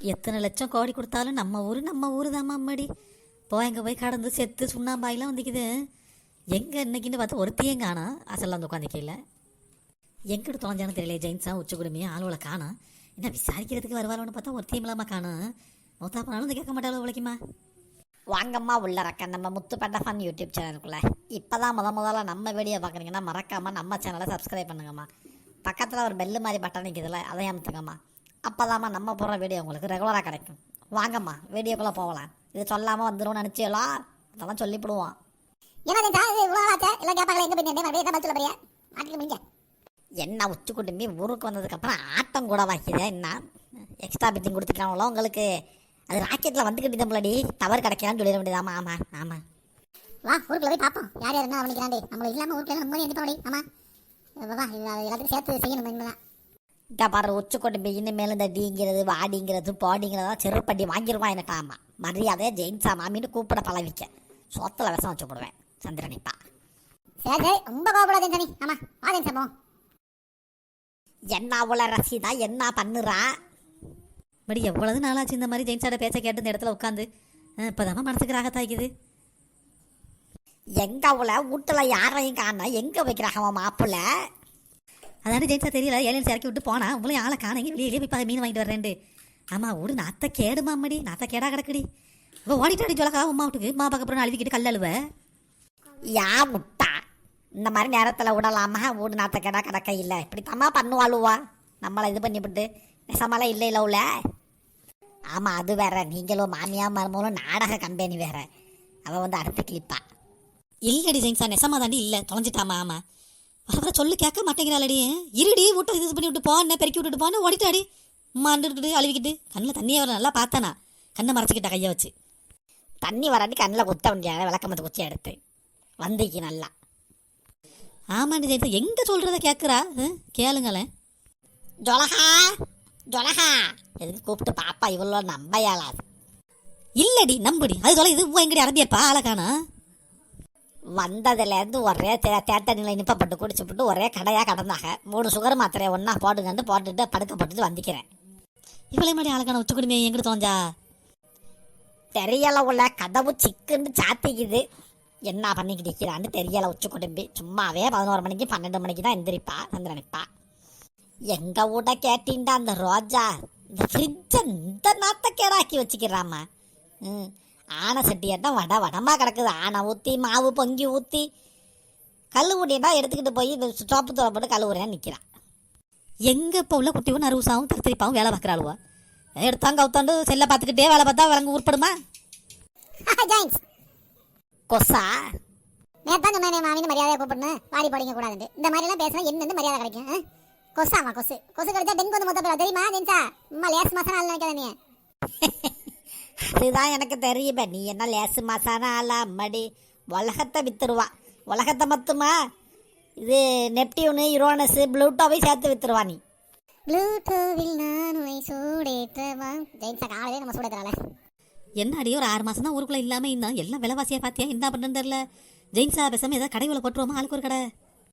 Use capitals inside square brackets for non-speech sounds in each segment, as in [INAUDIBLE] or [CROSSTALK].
எத்தனை லட்சம் கோடி கொடுத்தாலும் நம்ம ஊர் நம்ம ஊர் தான் அம்மாடி. போய் அங்கே போய் கடந்து செத்து சுண்ணாம்பாயெலாம் வந்துக்குது. எங்கே இன்னைக்குன்னு பார்த்தா ஒருத்தையும் காணும் அசலில் வந்து உட்காந்துக்கல எங்கிட்ட தொலைஞ்சானு தெரியல ஜெயின்ஸா உச்ச குடுமையா ஆளுவளை காணோம் என்ன விசாரிக்கிறதுக்கு வருவாரோன்னு பார்த்தா ஒருத்தையும் இல்லாமல் காணும் மொத்தம் பண்ணாலும் வந்து கேட்க மாட்டாளோ உழைக்குமா? வாங்கம்மா உள்ளறக்க நம்ம முத்து பண்ண ஃபன் யூடியூப் சேனலுக்குள்ள. இப்போதான் முத முதல்ல நம்ம வீடியோ பார்க்குறீங்கன்னா மறக்காமல் நம்ம சேனலை சப்ஸ்கிரைப் பண்ணுங்கம்மா. பக்கத்தில் ஒரு பெல்லு மாதிரி பட்டன் நிற்கிதுல அதையும் அமுத்துங்கம்மா. அப்போதாம்மா நம்ம போடுற வீடியோ உங்களுக்கு ரெகுலராக கிடைக்கும். வாங்கம்மா வீடியோக்குள்ளே போகலாம். இது சொல்லாமல் வந்துடும் நினச்சியலோ? அதெல்லாம் சொல்லிவிடுவோம் என்ன உச்சி குடும்பி ஊருக்கு வந்ததுக்கப்புறம் ஆட்டம் கூட வைக்குது என்ன? எக்ஸ்ட்ரா பிட்டிங் கொடுத்துக்கிறாங்களோ உங்களுக்கு? அது ராக்கெட்டில் வந்துக்கிட்டு தம்பளடி டவர் கிடைக்கலான்னு சொல்லிட வேண்டியதாமா ஆமாம் ஆமாம் வா ஊருக்குள்ள போய் பார்ப்போம். யார் யார் என்ன அவனிக்கிறாண்டே நம்ம இல்லாம ஊருக்குள்ள நம்ம எந்த போடி ஆமா. வா எல்லாத்துக்கும் சேர்த்து செய்யணும் இனிமேதான். இந்த பாரு உச்சி குடும்பி இனிமேல் இந்த டீங்கிறது வாடிங்கிறது பாடிங்கிறதெல்லாம் செருப்படி வாங்கிடுவான் ஆமாம் மரியாதையாக ஜெயின்ஸா மாமின்னு கூப்பிட பழவிக்க. சொத்தில் விஷம் வச்சு போடுவேன் சந்திரனிப்பா. சரி சரி ரொம்ப கோவப்படாதே தனி ஆமா வா ஜெயின்ஸ் அப்போ என்ன உள்ள ரசிதா என்ன பண்ணுறா? படி எவ்வளவு நாளாச்சு இந்த மாதிரி ஜெயின்ஸோட பேச்சை கேட்டு இந்த இடத்துல உட்காந்து? இப்போதாம்மா மனசுக்கு ராகத்தாய்க்குது எங்க உள்ள வீட்டுல யாரையும் காண எங்க வைக்கிறாங்க மாப்பிள்ள? அதாண்டு ஜெயின்ஸா தெரியல ஏலியன்ஸ் இறக்கி விட்டு போனா உங்களையும் ஆளை காணங்க வெளியே போய் மீன் வாங்கிட்டு வரேன்ட்டு ஆமா விடு நாத்த கேடுமா அம்மடி நாத்த கேடா கிடக்குடி. இப்போ ஓடிட்டாடி சொல்லக்கா உமா வீட்டுக்கு மா பார்க்க போகிறோம் அழுவிக்கிட்டு கல்லழுவ யா முட்டா. இந்த மாதிரி நேரத்தில் விடலாமா வீடு நாத்த கேடா கிடக்க இல்லை. இப்படித்தாம்மா பண்ணுவாளுவா நம்மளை இது பண்ணிவிட்டு நெசமாலாம் இல்லை இல்லை உள்ள. ஆமாம் அது வேற. நீங்களும் மாமியா மருமகளும் நாடக கம்பெனி வேற. அவள் வந்து அடுத்து கிளிப்பா இல்லடி ஜெயின்ஸா நெசமா தாண்டி இல்லை தொலைஞ்சிட்டாமா ஆமா. அவரை சொல்லி சொல்லு கேட்க மாட்டேங்கிறாளடி. இருடி வீட்டை இது பண்ணி விட்டு போன பெருக்கி விட்டுட்டு போன ஓடிட்டாடி. மாண்டுக்கிட்டு அழுவிக்கிட்டு. கண்ணில் தண்ணியை வர நல்லா பார்த்தானா. கண்ணை மறைச்சிக்கிட்ட கையை வச்சு. தண்ணி வராட்டி கண்ணில் குத்த முடியாது விளக்கமத்து குச்சி எடுத்து. வந்திக்கு நல்லா. ஆமாண்டி ஜெயின்ஸா எங்கே சொல்கிறத கேட்குறா கேளுங்களேன். ஜொலகா ஜொலகா எதுக்கு கூப்பிட்டு பாப்பா இவ்வளோ நம்பையாளா? இல்லடி நம்புடி. அது சொல்ல இது எங்கடி அரபியப்பா ஆளை காணா வந்ததுலேருந்து ஒரே தே தேத்தண்ணியில் நிப்பப்பட்டு குடிச்சுப்புட்டு ஒரே கடையாக கடந்தாங்க. மூணு சுகர் மாத்திரையை ஒன்றா போட்டுங்கன்னு போட்டுட்டு படுக்க போட்டுட்டு வந்திக்கிறேன். இவளே மாதிரி ஆளை காண உச்ச குடுமையை எங்கிட்ட தொலைஞ்சா? தெரியல உள்ள கதவு சிக்குன்னு சாத்திக்குது. என்ன பண்ணிக்கிட்டு நிற்கிறான்னு தெரியல உச்சி குடும்பி. சும்மாவே பதினோரு மணிக்கு பன்னெண்டு மணிக்கு தான் எந்திரிப்பா சந்திரனிப்பா எங்க வீட கேட்டீண்டா அந்த ரோஜா? இந்த ஃப்ரிட்ஜை இந்த நாத்தக்கேடாக்கி வச்சுக்கிறாம்மா. ம். ஆனை சட்டியாட்டம் வட வடமா கிடக்குது. ஆனை ஊற்றி மாவு பொங்கி ஊற்றி கல் ஊட்டிட்டா எடுத்துக்கிட்டு போய் சோப்பு தூர போட்டு கல் நிற்கிறான் எங்க இப்போ உள்ள குட்டியும் நறுசாவும் தரித்திரிப்பாவும் வேலை பார்க்குறாளுவா எடுத்தாங்க கவுத்தாண்டு செல்லை பார்த்துக்கிட்டே வேலை பார்த்தா விலங்கு உருப்படுமா? கொசா? நேத்தான் சொன்னேன் மாமின்னு மரியாதை கூப்பிடணும். வாடி போடிங்க கூடாதுன்னு இந்த மாதிரி எல்லாம் பேசினா என்ன மரியாதை கிடைக்கும்? கொசாமா கொசு? கொசு கிடைச்சா டெங்கு வந்து மொத்த பேர் தெரியுமா ஜெயின்ஸா? அம்மா லேஸ் மாசம் நாள் நினைக்காத நீ. [LAUGHS] அதுதான் எனக்கு தெரியுமே. நீ என்ன லேசு மாசான ஆளா? அம்மாடி. உலகத்தை வித்துருவா. உலகத்தை மொத்தமா இது நெப்டியூனு யுரோனஸு ப்ளூட்டோவை சேர்த்து வித்துருவா நீ. ப்ளூடூவில் நான் உன்னை சூடேற்றவா? ஜெயின்ஸா காலையிலே நம்ம சூடேற்றல என்னடி ஒரு ஆறு மாசம் தான் ஊருக்குள்ள இல்லாம இருந்தான் எல்லாம் விலைவாசியா பாத்தியா? என்ன பண்ணுன்னு தெரியல. ஜெயின்ஸா பேசாம ஏதாவது கடைகளை போட்டுருவோமா? ஆளுக்கு ஒரு கடை.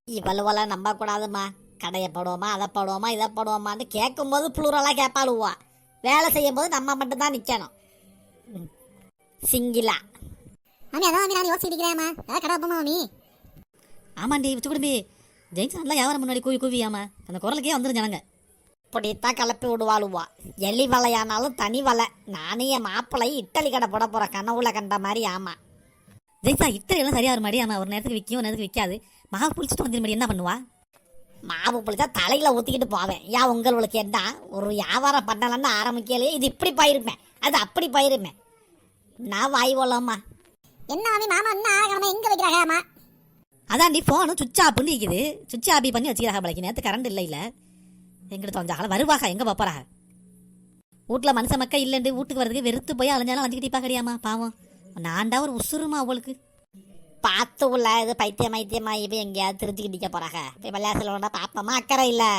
இவ்வளவெல்லாம் நம்ப கூடாதுமா கடையை போடுவோமா அதை போடுவோமா இதை போடுவோமான்னு கேட்கும்போது ப்ளூரலாக கேட்பாளுவா. வேலை செய்யும் போது நம்ம மட்டும்தான் நிற்கணும் சிங்கிளா மாமி அதான் மாமி நான் யோசிச்சுட்டு இருக்கிறேம்மா ஏதாவது கடை வைப்போமா மாமி? ஆமாண்டி உச்ச குடும்பி ஜெயின்ஸா நல்லா வியாபாரம் முன்னாடி கூவி கூவி ஆமா. அந்த குரலுக்கே வந்துடும் ஜனங்க. இப்படித்தான் கிளப்பி விடுவாளுவா. எலி வலையானாலும் தனி வலை. நானே என் மாப்பிள்ளை இட்டலி கடை போட போகிற கனவுல கண்ட மாதிரி ஆமா. ஜெயின்ஸா இத்தனை எல்லாம் சரியா வர மாதிரி ஆமா. ஒரு நேரத்துக்கு விற்கும் ஒரு நேரத்துக்கு விற்காது. மகா புளிச்சுட்டு வந்து என்ன பண்ணுவா? மாவு புளிச்சா தலையில ஊத்திக்கிட்டு போவேன். ஏன் உங்களுக்கு என்ன ஒரு வியாபாரம் பண்ணலன்னு ஆரம்பிக்கலையே இது இப்படி போயிருப்பேன். அது அப்படி போயிருப்பேன் நான் வாய் போலாமா என்ன மாமி மாமா என்ன ஆகணுமா எங்க வைக்கிறாங்க அம்மா அதாண்டி ஃபோனு சுவிட்ச் ஆப்னு இருக்குது சுவிட்ச் ஆபி பண்ணி வச்சுக்கிறாங்க பழக்கி நேற்று கரண்ட் இல்லை இல்லை. எங்கிட்ட தொலைஞ்சாக வருவாக எங்கே பார்ப்பறாங்க வீட்டில் மனுஷ மக்கள் இல்லைண்டு வீட்டுக்கு வரதுக்கு வெறுத்து போய் அலைஞ்சாலும் வந்துக்கிட்டே பார்க்கறியாமா பாவம். நான்டா ஒரு உசுருமா அவளுக்கு. பார்த்து உள்ள இது பைத்தியம் மைத்தியமா இப்போ எங்கேயாவது திருத்திக்கிட்டு நிற்க போறாங்க இப்போ விளையாட்டுல பாப்பமா அக்கறை இல்லை.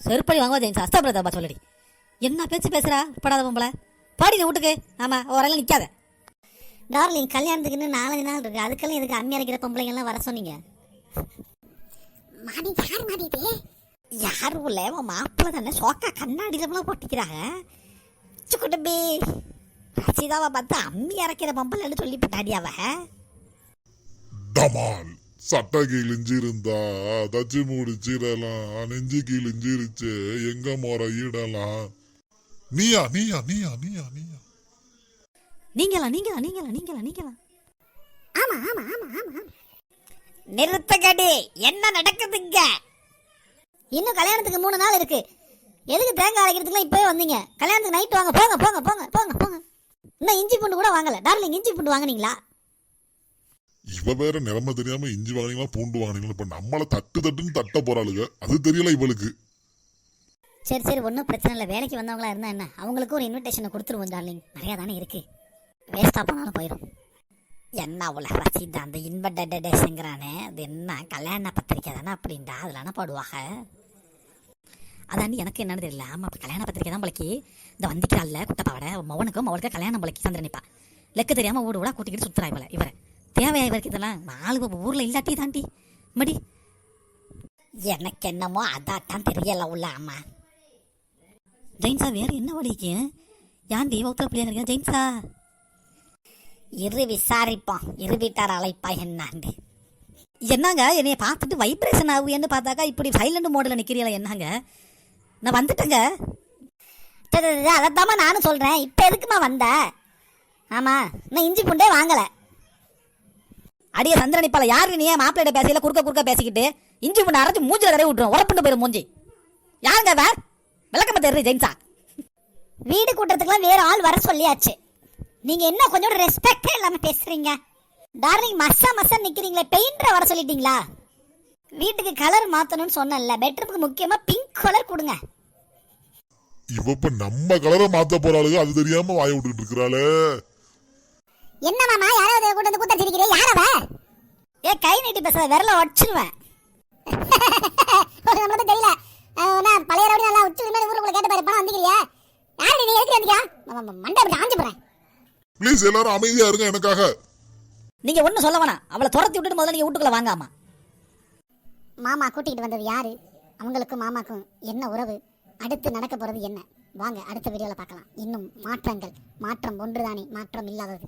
செருப்படி வாங்குவா ஜெயின்ஸ் அஸ்தபிரதா சொல்லடி. என்ன பேச்சு பேசுறா? படாத பொம்பளை. பாடி வீட்டுக்கு. ஆமாம் ஓரெல்லாம் நிற்காத டார்லிங் கல்யாணத்துக்குன்னு நாலஞ்சு நாள் இருக்கு. அதுக்கெல்லாம் எதுக்கு அம்மி அரைக்கிற பொம்பளைங்க எல்லாம் வர சொன்னீங்க? மாமி யார் மாமி இது? யாரும் இல்லை உன் மாப்பிள்ளை தானே. சோக்கா கண்ணாடியிலலாம் போட்டிக்கிறாங்க உச்சு ரசிதாவை பார்த்து அம்மி அரைக்கிற பொம்பளைன்னு சொல்லி போட்டாடி அவ. டமால். சட்டை கிழிஞ்சிருந்தா தச்சு முடிச்சிடலாம். நெஞ்சு கிழிஞ்சிருச்சு எங்க முறையிடலாம் நீயா நீயா நீயா நீயா நீயா நீங்களா நீங்களா நீங்களா நீங்களா நீங்களா? ஆமா ஆமா ஆமா ஆமா ஆமா. நிறுத்தகடி என்ன நடக்குதுங்க? இன்னும் கல்யாணத்துக்கு மூணு நாள் இருக்கு. எதுக்கு தேங்காய் அரைக்கிறதுக்குலாம் இப்பவே வந்தீங்க? கல்யாணத்துக்கு நைட் வாங்க போங்க போங்க போங்க போங்க போங்க. இன்னும் இஞ்சி பூண்டு கூட வாங்கல. டார்லிங் இஞ்சி பூண்டு வாங்குனீங்களா? இவ வேற நிலைமை தெரியாம இஞ்சி வாங்கினீங்களா பூண்டு வாங்கினீங்களா? இப்ப நம்மள தட்டு தட்டுன்னு தட்ட போறாளுங்க. அது தெரியல இவளுக்கு. சரி சரி ஒன்றும் பிரச்சனை இல்லை. வேலைக்கு வந்தவங்களா இருந்தால் என்ன? அவங்களுக்கும் ஒரு இன்விடேஷனை கொடுத்துருவோம் டார்லிங் நிறையா தானே இருக்குது வேஸ்ட்டாக போனாலும் போயிடும் என்ன உள்ள ரசீதா அந்த இன்வெர்டேஷங்கிறானே அது என்ன? கல்யாண பத்திரிக்கை தானே அப்படின்டா. அதில் என்ன பாடுவாங்க? அதாண்டி எனக்கு என்னன்னு தெரியல. ஆமாம் அப்ப கல்யாண பத்திரிக்கை தான் பழக்கி இந்த வந்திக்கிறாள் குட்டப்பாவோட மவனுக்கும் அவளுக்கு கல்யாணம் பழக்கி சந்திரனிப்பா லெக்க தெரியாமல் ஊடு ஊடா கூட்டிக்கிட்டு சுற்றுறாய் இவளை இவரை தேவையா இவருக்கு இதெல்லாம்? நாலு ஊரில் இல்லாட்டி தாண்டி மடி. எனக்கு என்னமோ அதாட்டான் தெரியல உள்ள அம்மா. ஜெயின்ஸா வேறு என்ன வழிக்கு ஏன் வகுத்துல பிள்ளைங்க இருக்கா ஜெயின்ஸா இரு விசாரிப்போம் இரு வீட்டார் அழைப்பா என்னாண்டு. என்னங்க? என்னைய பார்த்துட்டு வைப்ரேஷன் ஆகுன்னு பார்த்தாக்கா இப்படி சைலண்ட் மோடில் நிற்கிறீங்களா என்னங்க? நான் வந்துட்டேங்க. அதைத்தாம்மா நானும் சொல்கிறேன் இப்போ எதுக்குமா வந்த? ஆமாம் நான் இஞ்சி பூண்டே வாங்கலை. அடிய சந்திரனிப்பால யாரு நீ மாப்பிள்ளையிட பேசையில குறுக்க குறுக்க பேசிக்கிட்டு இஞ்சி பண்ண அரைச்சி மூஞ்சில் கரையை விட்டுரும். உரப்புண்டு போயிடும் மூஞ்சி. யாருங்க வேறு விளக்கமா தெரியுது ஜெயின்ஸா வீடு கூட்டுறதுக்குலாம் வேற ஆள் வர சொல்லியாச்சு. நீங்க என்ன கொஞ்சம் ரெஸ்பெக்டே இல்லாம பேசுறீங்க? டார்லிங் மசா மசா நிக்கிறீங்களே பெயிண்டரை வர சொல்லிட்டீங்களா? வீட்டுக்கு கலர் மாத்தணும்னு சொன்னேன்ல பெட்ரூமுக்கு முக்கியமா பிங்க் கலர் கொடுங்க. இவ இப்ப நம்ம கலரை மாத்த போறாளுங்க அது தெரியாம வாய விட்டுக்கிட்டு இருக்கிறாளே. என்ன மாமா யாராவது கூட்டு வந்து கூட்ட சிரிக்கிறே யாரவ ஏ கை நீட்டி பேசாத விரல உடச்சிருவேன். [LAUGHS] தெரியல. நான் பழைய ரவுடி நல்லா உச்சி முன்னாடி ஊருக்குள்ள கேட்டு பாரு பணம் வந்துக்கிறியா? யாரு நீ? எதுக்கு வந்தியா மண்டை அப்படி ஆஞ்சு போறேன் ப்ளீஸ் எல்லாரும் அமைதியா இருங்க எனக்காக. நீங்க ஒண்ணும் சொல்ல வேணாம். அவளை துரத்தி விட்டுட்டு முதல்ல நீங்க வீட்டுக்குள்ள வாங்காமா. மாமா கூட்டிகிட்டு வந்தது யாரு? அவங்களுக்கும் மாமாக்கும் என்ன உறவு? அடுத்து நடக்க போறது என்ன? வாங்க அடுத்த வீடியோல பார்க்கலாம். இன்னும் மாற்றங்கள். மாற்றம் ஒன்றுதானே மாற்றம் இல்லாதது.